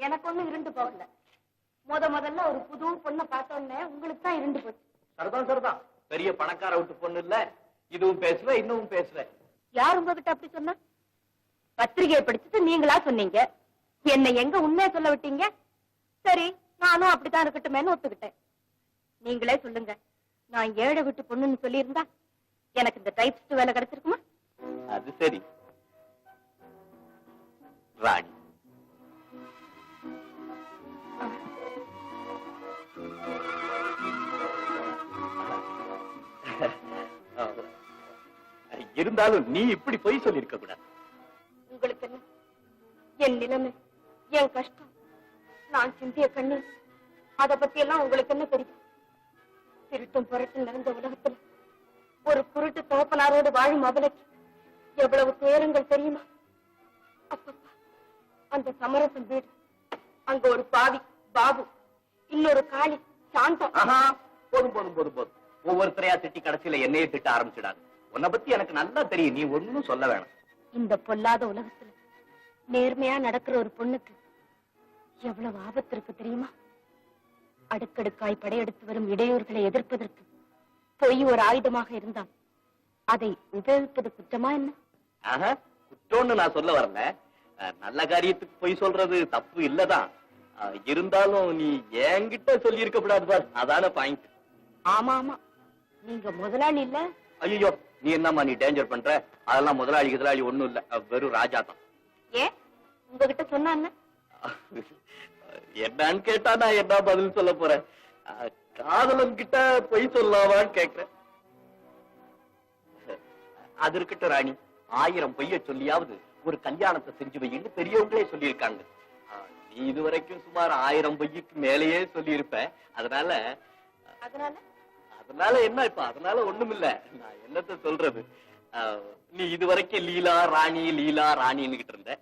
எனக்கு ஒண்ணும் இருண்டு போகல. முத முதல்ல ஒரு புது பொண்ணை பார்த்த உடனே உங்களுக்கு தான் இருண்டு போச்சு. சரிதான் சரிதான். பெரிய பணக்கார விட்டு பொண்ணு இல்ல. இதுவும் பேசுவ இன்னும் பேசுவ. யார் உங்ககிட்ட அப்படி சொன்னா? பத்திரிகையை படிச்சுட்டு நீங்களா சொன்னீங்க? என்ன எங்க உண்மையை சொல்ல விட்டீங்க? சரி நானும் அப்படித்தான் இருக்கட்டுமேன்னு ஒத்துக்கிட்டேன். நீங்களே சொல்லுங்க. நான் ஏழை விட்டு பொண்ணுன்னு சொல்லியிருந்தா எனக்கு இந்த டைப்ஸ்ட் வேலை கிடைச்சிருக்குமா? அது சரி. ராணி. இருந்தாலும் நீ இப்படி பொய் சொல்லி இருக்க கூடாது. உங்களுக்கு என்ன? என் நிலைமை என் கஷ்டம். நான் சிந்திய கண்ணீர். அத பத்தி எல்லாம் உங்களுக்கு என்ன தெரியும்? திருட்டும் புரட்டும் நடந்த உலகத்துல ஒரு குருட்டு தோப்பனாரோடு வாழும் அவளுக்கு எவ்வளவு துயரங்கள் தெரியுமா? அப்பப்பா அந்த சமரசம் வீடு அங்க ஒரு பாவி பாபு இன்னொரு காளி சாந்தம் போதும் போதும் போதும் போதும். ஒவ்வொருத்தரையா திட்டி கடைசியில என்னையே திட்ட ஆரம்பிச்சிடாது. உன்னை பத்தி எனக்கு நல்லா தெரியும். நீ ஒண்ணும் சொல்ல வேணாம். இந்த பொல்லாத உலகத்துல நேர்மையா நடக்கிற ஒரு பொண்ணுக்கு எவ்வளவு ஆபத்து இருக்கு தெரியுமா? அடுக்கடுக்காய் படையெடுத்து வரும் இடையூறுகளை எதிர்ப்பதற்கு பொய் ஒரு ஆயுதமாக இருந்தால் அதை உபயோகிப்பது குற்றமா என்ன? குற்றம்னு நான் சொல்ல வரல. நல்ல காரியத்துக்கு போய் சொல்றது தப்பு இல்லதான். இருந்தாலும் நீ என்கிட்ட சொல்லி இருக்க கூடாது பார். அதான பாயிண்ட் ஆமா ஆமா. நீங்க முதலாளி இல்ல? ஐயோ நீ என்னம்மா நீ டேஞ்சர் பண்ற? அதெல்லாம் முதலாளி முதலாளி ஒண்ணும் இல்ல. வெறும் ராஜா தான் ஏன் உங்ககிட்ட சொன்னா என்ன? என்னன்னு கேட்டா நான் என்ன பதில் சொல்ல போறேன்? காதலன் கிட்ட பொய் சொல்லலாமான்னு கேக்குறேன். அது இருக்கட்டும் ராணி. ஆயிரம் பொய்ய சொல்லியாவது ஒரு கல்யாணத்தை செஞ்சு வைன்னு பெரியவங்களே சொல்லியிருக்காங்க. நீ இதுவரைக்கும் சுமார் ஆயிரம் பொய்யுக்கு மேலேயே சொல்லியிருப்ப. அதனால அதனால? அதனால என்ன இப்ப? அதனால ஒண்ணுமில்ல. நான் என்னத்த சொல்றது? அஹ், நீ இதுவரைக்கும் லீலா ராணி லீலா ராணின்னுகிட்டு இருந்த.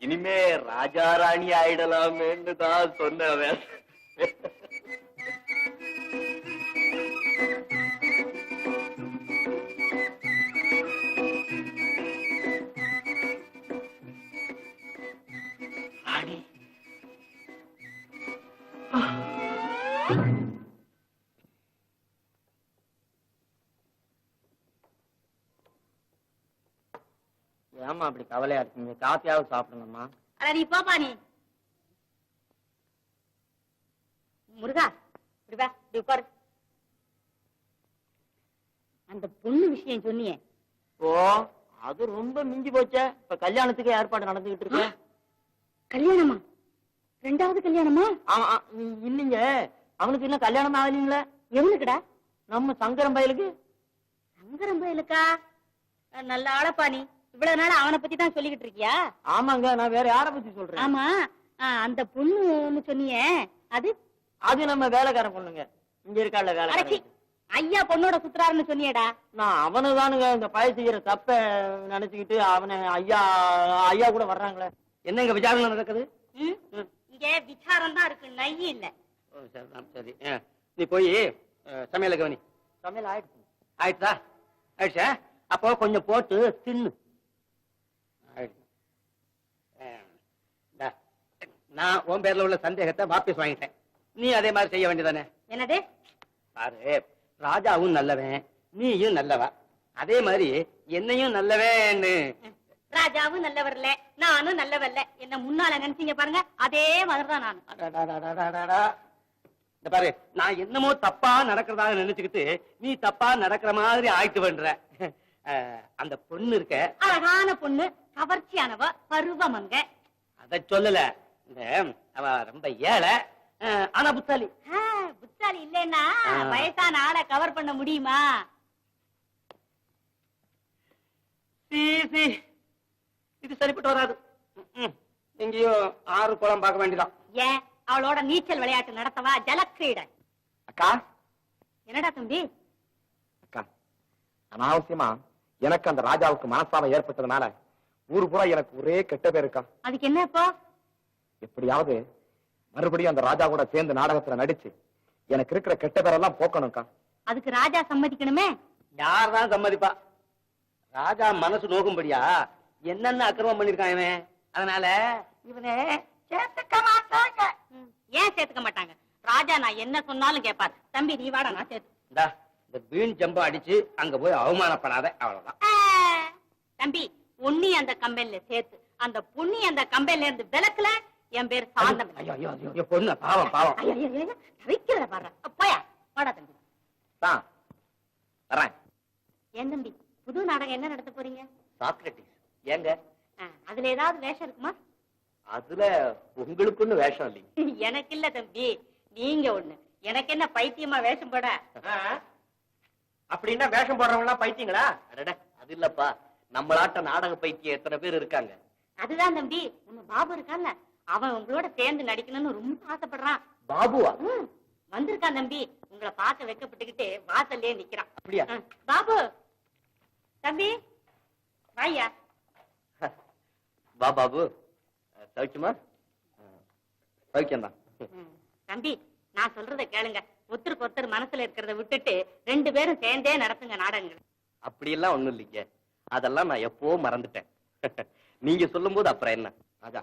இனிமே ராஜா ராணி ஆயிடலாமேன்னு தான் சொன்னவன். ஏமா அப்படி கவலையா இருக்கீங்க? காப்பியாவது சாப்பிடுங்கம்மா. அட நீ போப்பா நீ. முருகா இப்படி வா இப்படி உட்காரு. அந்த பொண்ணு விஷயம் சொன்னியே. ஓ அது ரொம்ப மிஞ்சி போச்சே. இப்ப கல்யாணத்துக்கு ஏற்பாடு நடந்துகிட்டு இருக்கு. கல்யாணமா? ரெண்டாவது கல்யாணமா? ஆமா இல்லைங்க. அவனுக்கு இன்னும் கல்யாணம் ஆகலீங்களே. எவனுக்குடா நம்ம சங்கரம் பயலுக்கு. சங்கரம் பயலுக்கா? நல்ல ஆளப்பா நீ. இவ்வளவு நாள் அவனை பத்தி தான் சொல்லிக்கிட்டு இருக்கியா? ஆமாங்க நான் வேற யார பத்தி சொல்றேன்? ஆமா அந்த பொண்ணுன்னு சொன்னியே அது? அது நம்ம வேலைக்காரன் பொண்ணுங்க. இங்க இருக்கால வேலைக்காரன். ஐயா பொண்ணோட சுத்துறாருன்னு சொன்னியேடா. நான் அவனு தானுங்க இந்த பய செய்யற தப்ப நினைச்சுக்கிட்டு அவனை ஐயா ஐயா கூட வர்றாங்களே. என்னங்க விசாரணை நடக்குது? ம்? இங்க விசாரம் தான் இருக்கு நை இல்ல. சரி ஆ, நீ போய் சமையல கவனி. சமையல் ஆயிடுச்சு. ஆயிடுச்சா? ஆயிடுச்சா? அப்போ கொஞ்சம் போட்டு தின்னு ஆயிடுச்சு. ஆ, இந்தா, நான் உன் பேர்ல உள்ள சந்தேகத்தை வாபஸ் வாங்கிட்டேன். நீ அதே மாதிரி செய்ய வேண்டியதானே? என்னது? பாரு ராஜாவும் நல்லவன் நீயும் நல்லவ? அதே மாதிரி என்னையும் நல்லவேன்னு. ராஜாவும் நல்லவர்ல நானும் நல்லவர்ல என்ன முன்னால நினைச்சீங்க பாருங்க அதே மாதிரிதான் நான். இந்த பாரு நான் என்னமோ தப்பா நடக்கிறதாக நினைச்சுக்கிட்டு நீ தப்பா நடக்கிற மாதிரி ஆயிட்டு பண்ற அந்த பொண்ணு இருக்க அழகான பொண்ணு கவர்ச்சியானவ பருவமங்க அத சொல்லல இந்த அவ ரொம்ப ஏழை. அஹ், ஆனா புத்தாலி. ஆ, புத்தாலி இல்லைன்னா ஆ. வயசான ஆளை கவர் பண்ண முடியுமா? சீ, சீ. இது சரிப்பட்டு வராது. ம்ம். எங்கேயும் ஆறு குளம் பார்க்க வேண்டியதான் ஏன்? அவளோட நீச்சல் விளையாட்டு நடத்தவா? ஜலக்கிரீடன். அக்கா? என்னடா தம்பி? அக்கா அனாவசியமா எனக்கு அந்த ராஜாவுக்கு மனஸ்தாபம் ஏற்பட்டதுனால ஊரு பூரா எனக்கு ஒரே கெட்ட பேர் இருக்கா அதுக்கு என்ன இப்போ? எப்படியாவது மறுபடியும் அந்த ராஜா கூட சேர்ந்து நாடகத்துல நடிச்சு எனக்கு இருக்கிற கெட்ட பேரெல்லாம் போக்கணும்க்கா. அதுக்கு ராஜா சம்மதிக்கணுமே? யார் தான் சம்மதிப்பா? ராஜா மனசு நோக்கும்படியா என்னென்ன அக்கிரமம் பண்ணிருக்கான் இவன்? அதனால இவனை சேர்த்துக்க மாட்டாங்க. ஏன் சேர்த்துக்க மாட்டாங்க? ராஜா நான் என்ன சொன்னாலும் கேட்பார். தம்பி நீ வாடா நான் சேர்த்து. இந்தா இந்த வீண் ஜம்பம் அடிச்சு அங்க போய் அவமானப்படாத அவ்வளவுதான். தம்பி உன்னி அந்த கம்பெனில சேர்த்து அந்த புண்ணி அந்த கம்பெனில இருந்து விளக்குல என் பேர் சாந்தம். ஐயோ பொண்ணு பாவம் பாவம். தவிக்கிறத பாரு. போயா வாடா தம்பி. வரேன். ஏன் தம்பி புது நாடகம் என்ன நடத்த போறீங்க? சாக்ரட்டிஸ் ஏங்க? அதுல ஏதாவது வேஷம் இருக்குமா? அதுல உங்களுக்குன்னு வேஷம் இல்லைங்க. எனக்கு இல்ல தம்பி நீங்க ஒண்ணு. எனக்கு என்ன பைத்தியமா வேஷம் போட? அப்படின்னா வேஷம் போடுறவங்க எல்லாம் பைத்தியங்களா அது இல்லப்பா. நம்மளாட்ட நாடக பைத்தியம் எத்தனை பேர் இருக்காங்க? அதுதான் தம்பி உங்க பாபு இருக்கான்ல அவன் உங்களோட சேர்ந்து நடிக்கணும்னு ரொம்ப ஆசைப்படுறான். பாபுவா? வந்திருக்கான் தம்பி? உங்களை பார்க்க வைக்கப்பட்டுக்கிட்டு வாசல்லே நிக்கிறான். அப்படியா? பாபு! தம்பி! வாய்யா. வா பாபு. சௌக்கியமா? சௌக்கியம் தான் ம், தம்பி நான் சொல்றத கேளுங்க. ஒருத்தருக்கு ஒருத்தர் மனசுல இருக்கிறத விட்டுட்டு ரெண்டு பேரும் சேர்ந்தே நடத்துங்க நாடகங்கள். அப்படியெல்லாம் ஒண்ணும் இல்லைங்க. அதெல்லாம் நான் எப்போ மறந்துட்டேன். நீங்க சொல்லும்போது அப்புறம் என்ன? ராஜா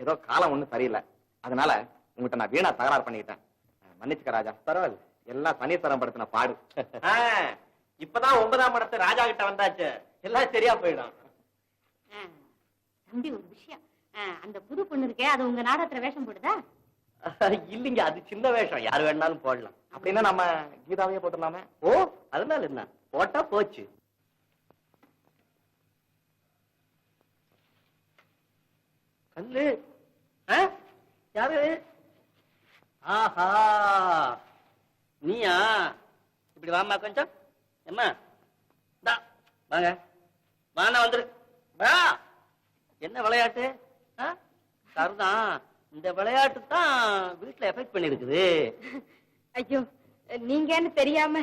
ஏதோ காலம் ஒண்ணும் சரியில்லை. அதனால உங்ககிட்ட நான் வீணா தகராறு பண்ணிக்கிட்டேன். மன்னிச்சுக்க ராஜா. பரவாயில்ல. எல்லாம் தண்ணீர் படுத்தின பாடு. இப்பதான் ஒன்பதாம் இடத்து ராஜா கிட்ட வந்தாச்சு. எல்லாம் சரியா போயிடும். தம்பி ஒரு விஷயம். அந்த புது பொண்ணு இருக்கே அது உங்க நாடகத்துல வேஷம் போடுதா? இல்லைங்க அது சின்ன வேஷம். யார் வேணாலும் போடலாம். அப்படின்னா நம்ம கீதாவையே போட்டுடலாமே? ஓ அதனால என்ன? போட்டா போச்சு. கல்லு? யாரு? ஆஹா. நீயா? இப்படி வாமா கொஞ்சம். எம்மா தா வாங்க. வாண்ணா வந்துரு. வா. என்ன விளையாட்டு? சரிதான் இந்த விளையாட்டு தான் வீட்டுல எஃபெக்ட் பண்ணிருக்குது. ஐயோ நீங்கன்னு தெரியாம.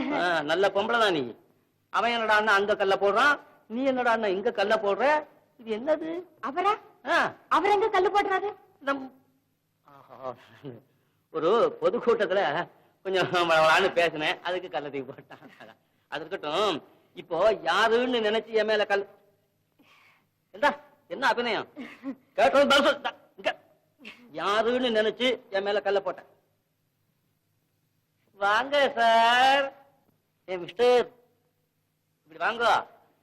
நல்ல பொம்பளை தான் நீ. அவன் என்னடா அண்ணா அங்க கல்ல போடுறான். நீ என்னடா அண்ணா இங்க கல்ல போடுற. இது என்னது? அவரா? அவர் எங்க கல்லு போடுறாரு நம். ஒரு பொதுக்கூட்டத்துல கொஞ்சம் வளவளான்னு பேசினேன். அதுக்கு கல்ல தூக்கி போட்டான். அது இருக்கட்டும். இப்போ யாருன்னு நினைச்சு என் மேல கல் என்ன என்ன அபிநயம். யாருன்னு நினைச்சு என் மேல கல்ல போட்டேன். வாங்க சார். ஏ மிஸ்டர். இப்படி வாங்க.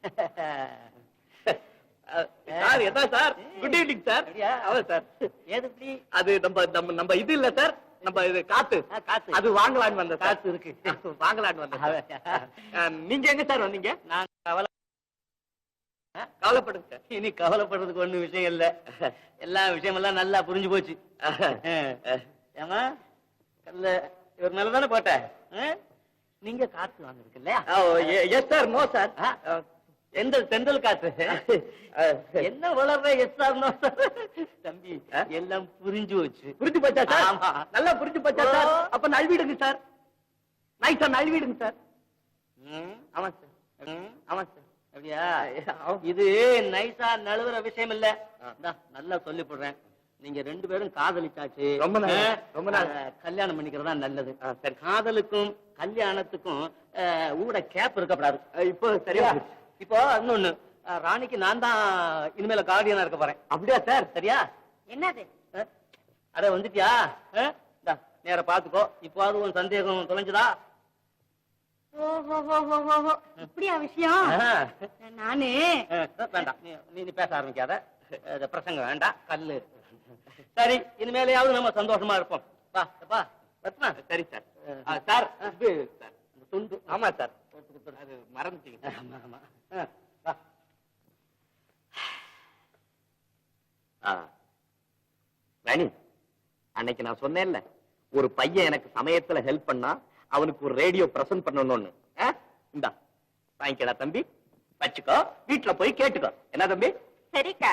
சார் என்ன sir? Good evening sir sir ஏது அது நம்ம நம்ம நம்ம இது இல்ல சார் நம்ம இது காத்து. காத்து. அது வாங்கலான்னு வந்தேன் சார். காத்து இருக்கு. வாங்கலான்னு. ஆ, நீங்க எங்க சார் வந்தீங்க? நான் கவலை கவலைப்படுங்க சார் இனி கவலைப்படுறதுக்கு ஒண்ணும் விஷயம் இல்ல. எல்லா விஷயமெல்லாம் நல்லா புரிஞ்சு போச்சு. ஏமா கல்ல இவர் மேல தானே போட்ட? நீங்க காத்து வாங்கிருக்கு இல்லையா? எஸ் சார் நோ சார் எந்த செந்தல் காத்து என்ன வளர்ற எஸ் சார் நோ சார் தம்பி? எல்லாம் புரிஞ்சு போச்சு. புரிஞ்சு போச்சா சார். நல்லா புரிஞ்சு போச்சா சார். அப்ப நழுவிடுங்க சார். நைஸா நழுவிடுங்க சார். ஆமா சார். ஆமா சார். அப்படியா. இது நைஸா நழுவுற விஷயம் இல்ல. நல்லா சொல்லி போடுறேன். நீங்க ரெண்டு பேரும் காதலிச்சாச்சு. ரொம்ப ரொம்ப கல்யாணம் பண்ணிக்கிறதா நல்லது. சரி. காதலுக்கும் கல்யாணத்துக்கும் ஊட கேப் இருக்கப்படாது இப்போ சரியா இப்போ இன்னொன்னு ராணிக்கு நான் தான் இனிமேல கார்டியனா இருக்க போறேன். அப்படியா சார் சரியா? என்னது? அட வந்துட்டியா? ஆ? இந்தா, நேர பாத்துக்கோ. இப்போ உன் சந்தேகம் தொலைஞ்சுதா? இப்படியா விஷயம். நானு? வேண்டாம் நீ நீ- நீ பேச ஆரம்பிக்காத. பிரசங்கம் வேண்டாம் கல்லு. சரி இனிமேலையாவது நம்ம சந்தோஷமா இருப்போம். வா சரி சார் ஆ, சார் துண்டு. ஆமா சார். அது மறந்துட்டீங்க. ஆமா ஆமா ஆ, வா. ஆ. ராணி அன்னைக்கு நான் சொன்னேன்ல ஒரு பையன் எனக்கு சமயத்துல ஹெல்ப் பண்ணா அவனுக்கு ஒரு ரேடியோ பிரசன்ட் பண்ணணும்னு? இந்தா வாங்கிக்கடா தம்பி. வச்சுக்கோ வீட்டுல போய் கேட்டுக்கோ. என்ன தம்பி? சரிக்கா.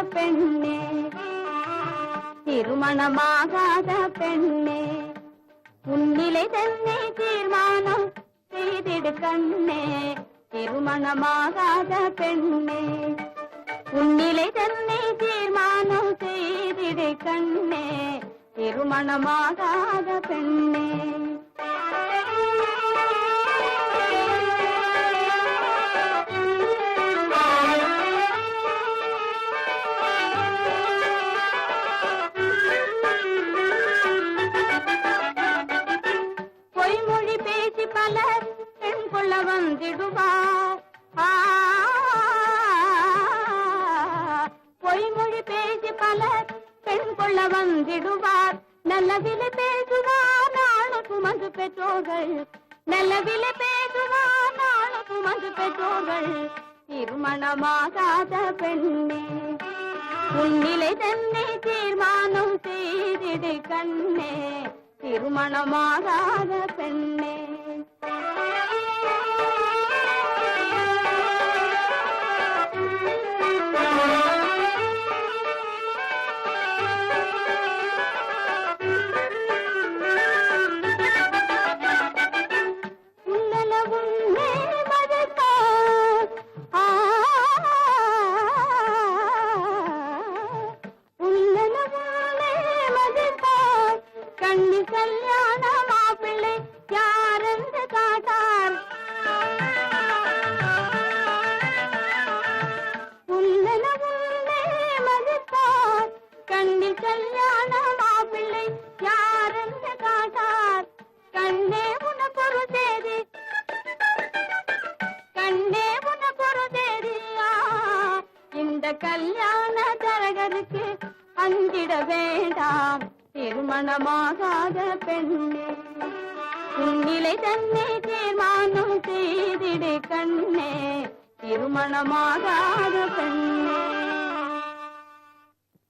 பெண்ணே. திருமணமாகாத பெண்ணே. உன்னிலை தன்னை தீர்மானம் செய்திடு கண்ணே. திருமணமாகாத பெண்ணே. உன்னிலை தன்னை தீர்மானம் செய்திடு கண்ணே. திருமணமாகாத பெண்ணே. பேசி பெண் கொள்ள வந்திடுவார். நல்லவிலை பேசுவார் நாளு சுமந்து பெற்றோர்கள். நல்லவிலை பேசுவார் நாளு சுமந்து பெற்றோர்கள். திருமணமாகாத பெண்ணே உன்னிலை தன்னை தீர்மானம் செய்திடு கண்ணே. திருமணமாகாத பெண்ணே. கல்யாண மாப்பிள்ளை யாரென்று காட்டார். உள்ளன உள்ளே மதிப்பார் கண்ணில் கல்யாண மாப்பிள்ளை யாரென்று காட்டார். கண்ணே உனக்கு ஒரு தேதி. கண்ணே உனக்கு ஒரு தேதி இந்த கல்யாண தரகருக்கு அஞ்சிட வேண்டாம். திருமணமாகாத பெண்ணே உன்னிலை தன்னை தீர்மானம் செய்திடு கண்ணே திருமணமாகாத பெண்ணே.